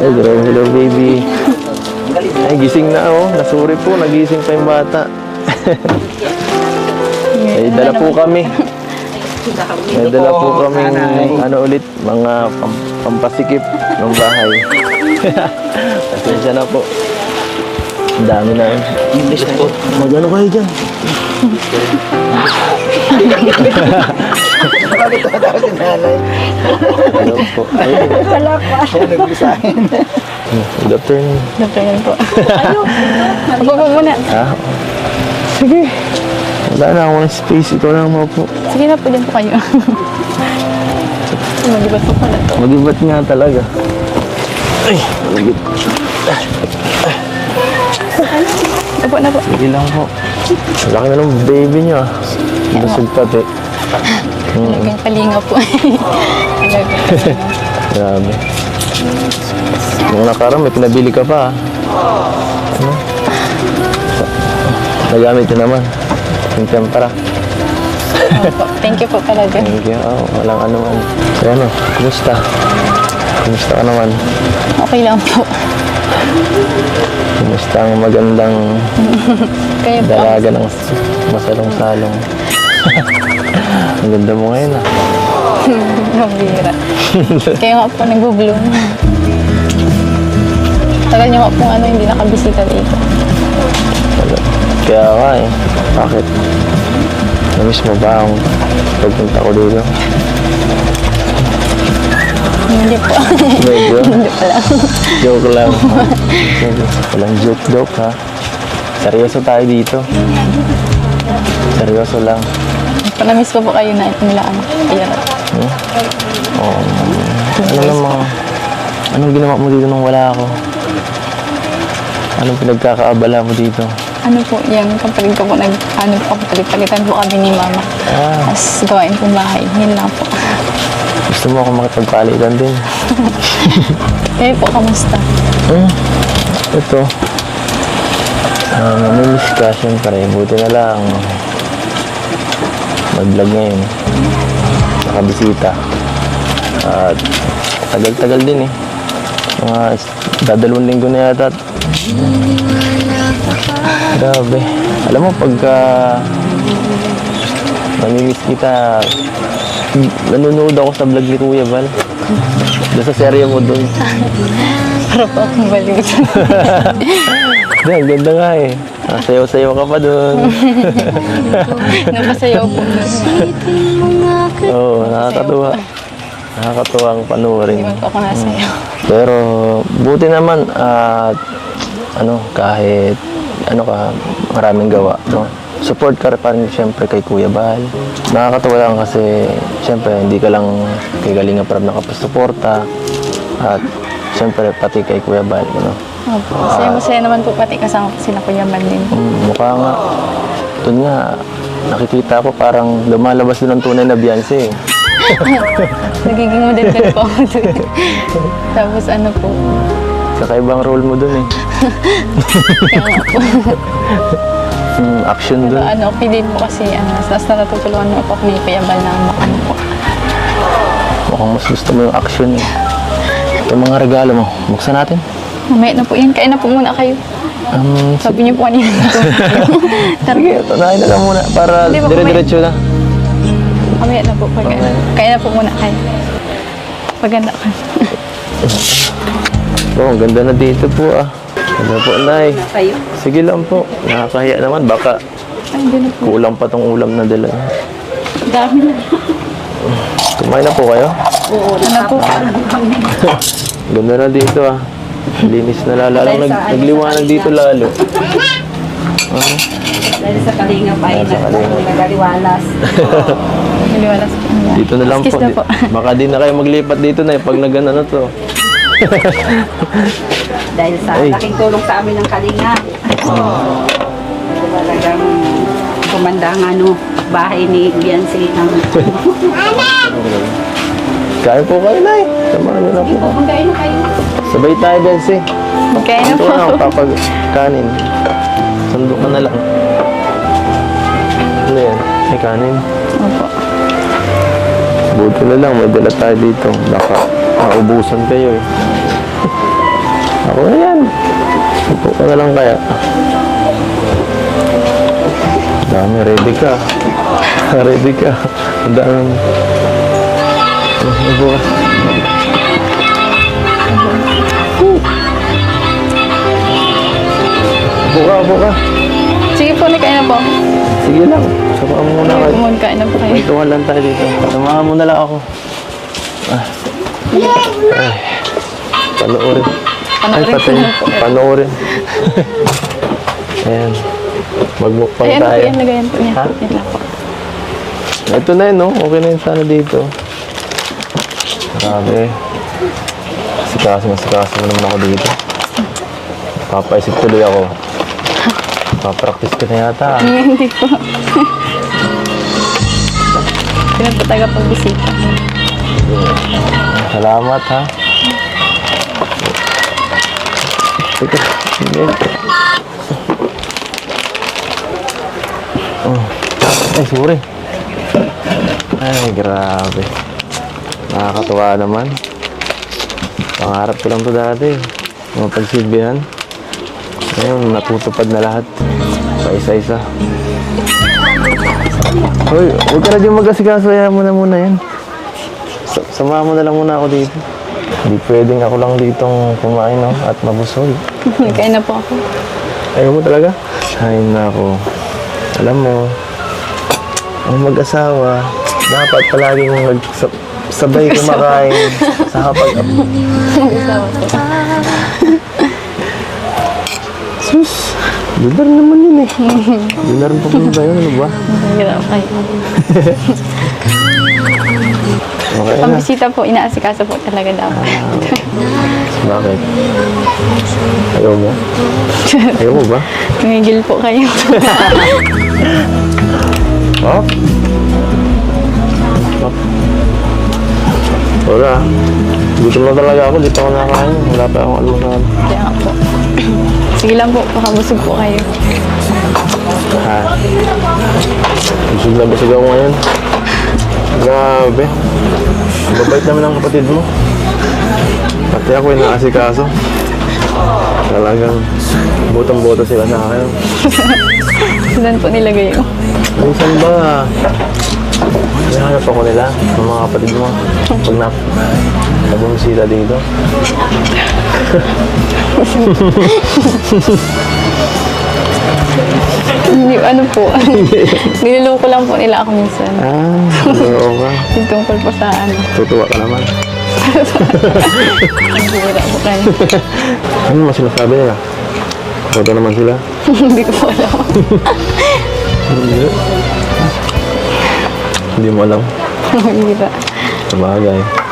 Ay, grabe, hello baby. Ay, gising na oh. Nasuri po, nagising pa yung bata. Ay, dala po kami. May dala po kami ano ulit, mga pam pampasikip ng bahay. Pasensya na po. Ang dami na yun. English na po. Magano kayo dyan? Bakit ito daw si nanay? Hello po. Ay, Siya nagbisahin. good afternoon. Dapdagan po. Opo po muna. Ah, sige. Wala na akong space. Ikaw lang mo po. Sige na po din po kayo. Mag-ibat po pala to. Mag-ibat nga talaga. Ay, mag Opo na po. Sige lang po. Laki na ng baby niyo ah. Busog pati. Talagang kalinga po. Kalinga. Grabe. Nung nakaraan, may pinabili ka pa ah. Ano? Nagamit ko naman. Yung tempera. Opo. Thank you po talaga. Thank you. Oh, walang ano man. Kaya ano, kumusta? Kumusta ka naman? Okay lang po. Kumusta ang magandang Kayo po. dalaga ng masalong-salong? Ang ganda mo ngayon ah. Mabira. Kaya nga po nag-bloom. Tagal niyo nga po ano, hindi nakabisita dito. Kaya nga eh. Bakit? Namiss mo ba ang pagpunta ko dito? Hindi po. Medyo. hindi pa lang. joke lang. Walang joke-joke ha. Seryoso tayo dito. Seryoso lang. Panamiss ko po kayo na ito nila ano. Ayan. Oo. ano namang... Anong ginawa mo dito nung wala ako? Anong pinagkakaabala mo dito? Ano po, yung kapatid ko po, nag, ano po, palit-palitan po kami ni mama. Ah, Tapos gawain po bahay. Yun lang po. gusto mo ako makipagpalitan din. Kayo po, kamusta? Hmm. Ito. Ah, namimiss ka, syempre. Buti na lang. Mag-vlog ngayon. Nakabisita. At tagal-tagal din eh. Mga dadalawang linggo na yata. Grabe. Alam mo, pagka namimiss kita, nanonood ako sa vlog ni Kuya Val. Doon sa serye mo doon. Para po akong baliw. Hindi, ang ganda nga eh. Ah, sayaw-sayaw ka pa doon. Napasayaw po doon. Oo, nakakatuwa. Nakakatuwa ang panuorin. Hindi ako nasayaw. Pero buti naman at ano kahit ano ka maraming gawa no support ka pa rin siyempre kay Kuya Bahal nakakatawa lang kasi siyempre hindi ka lang kay Galinga Prab nakapasuporta at siyempre pati kay Kuya Bahal ano Opo. Masaya-masaya naman po pati kasama sila Kuya Man din. Mm, mukha nga doon nga nakikita ko parang lumalabas doon ang tunay na Beyonce eh. Nagiging model din po ako doon. Tapos ano po, kakaibang role mo doon eh kaya nga po. Mm, action doon ano, din po kasi ano, tapos natutulungan mo ako Kuya Bal na makano po. mukhang mas gusto mo yung action eh itong mga regalo mo buksan natin Mamaya na po yan. Kain na po muna kayo. Um, Sabi niyo po kanina. Tara, sige, tunahin na lang muna para Hindi, may- dire-diretso na. mamaya na po. Pag. Kain na po muna kayo. Paganda ka. Oh, ang ganda na dito po ah. Ganda po, Nay. Sige lang po. Nakakahiya naman. Baka Ay, hindi na po. kulang pa tong ulam na dala. Dami na. Kumain na po kayo? Ano po? Ganda na dito ah. Linis na lalo. Alam, nag, nagliwanag dito lalo. Dahil sa kalinga pa ay Dahil sa Kalinga. nagaliwalas. Po. Dito na lang po. na Di- po. Baka di na kayo maglipat dito na pag nagano na to. Dahil sa Ay. laking tulong sa amin ng kalinga. Talagang kumanda ang ano, bahay ni Biancy ng Kain po kayo, Nay. Samahan niyo na po. Kumakain na kayo. Sabay tayo, Bensi. Kain na Ito po. na, papagkanin. Sandok ka na lang. Ano yan? May kanin. Opo. Buti na lang, may dala tayo dito. Baka maubusan kayo eh. Ako na yan. Upo ka na lang kaya. Dami, ready ka. ready ka. Ang dami. Upo ka. Upo ka, upo ka. Sige po, nakain na po. Sige lang. Saka mo muna kayo. Magkain na po kayo. May tuwan lang tayo dito. Samahan mo na lang ako. Ah. Ay. Panoorin. Ay, Panoorin patay. ko na po. Panoorin. Ayan. Magmukpang Ayan po, tayo. yan, lagayan po niya. Ha? Yan lang po. Ito na yun, no? Okay na yun sana dito. Grabe. Sikaso na sikaso mo naman ako dito. Papaisip tuloy ako. Papractice ka na yata. ah. Hindi po. Sino po taga pagbisita? Salamat ha. Teka, hindi. Oh. Ay, sorry. Ay, grabe. Nakakatuwa naman. Pangarap ko lang to dati. Mapagsilbihan. Ngayon, natutupad na lahat. Pa-isa-isa. Hoy, huwag ka na dyan mag-asikaso. Mo na muna yan. Sa- Samahan mo na lang muna ako dito. Hindi pwedeng ako lang ditong kumain no? at mabusog. Nagkain na po ako. Ayaw mo talaga? Ay nako. Alam mo, ang mag-asawa, dapat palaging mag sabay kumakain sa kapag... Sus! Dinar naman yun eh. Dinar pa kung tayo, ano ba? Hirap kayo. Okay na. Pambisita po, inaasikaso po talaga dapat. Bakit? Ayaw mo? Ayaw mo ba? Tumigil po kayo. Oh? Oh. Wala. Gutom na talaga ako. Di pa ako nakain. Wala pa akong almusal. Kaya nga po. Sige lang po, pakabusog po kayo. Ha? Busog na busog ako ngayon. Grabe. Babait naman ang kapatid mo. Pati ako yung naasikaso. Talagang butang-buta sila sa akin. Saan po nilagay ko? Minsan ba, nahanap ako nila, ng mga kapatid mo. Pag na, nabumisita dito. Hindi, ano po. Niluloko lang po nila ako minsan. Ah, oo ka. Yung tungkol po sa ano. Tutuwa ka naman. Ang bira po kayo. Ano mas sinasabi nila? Koto naman sila. Hindi ko po alam. Hindi. Hindi mo alam. Ang bira. Sabagay.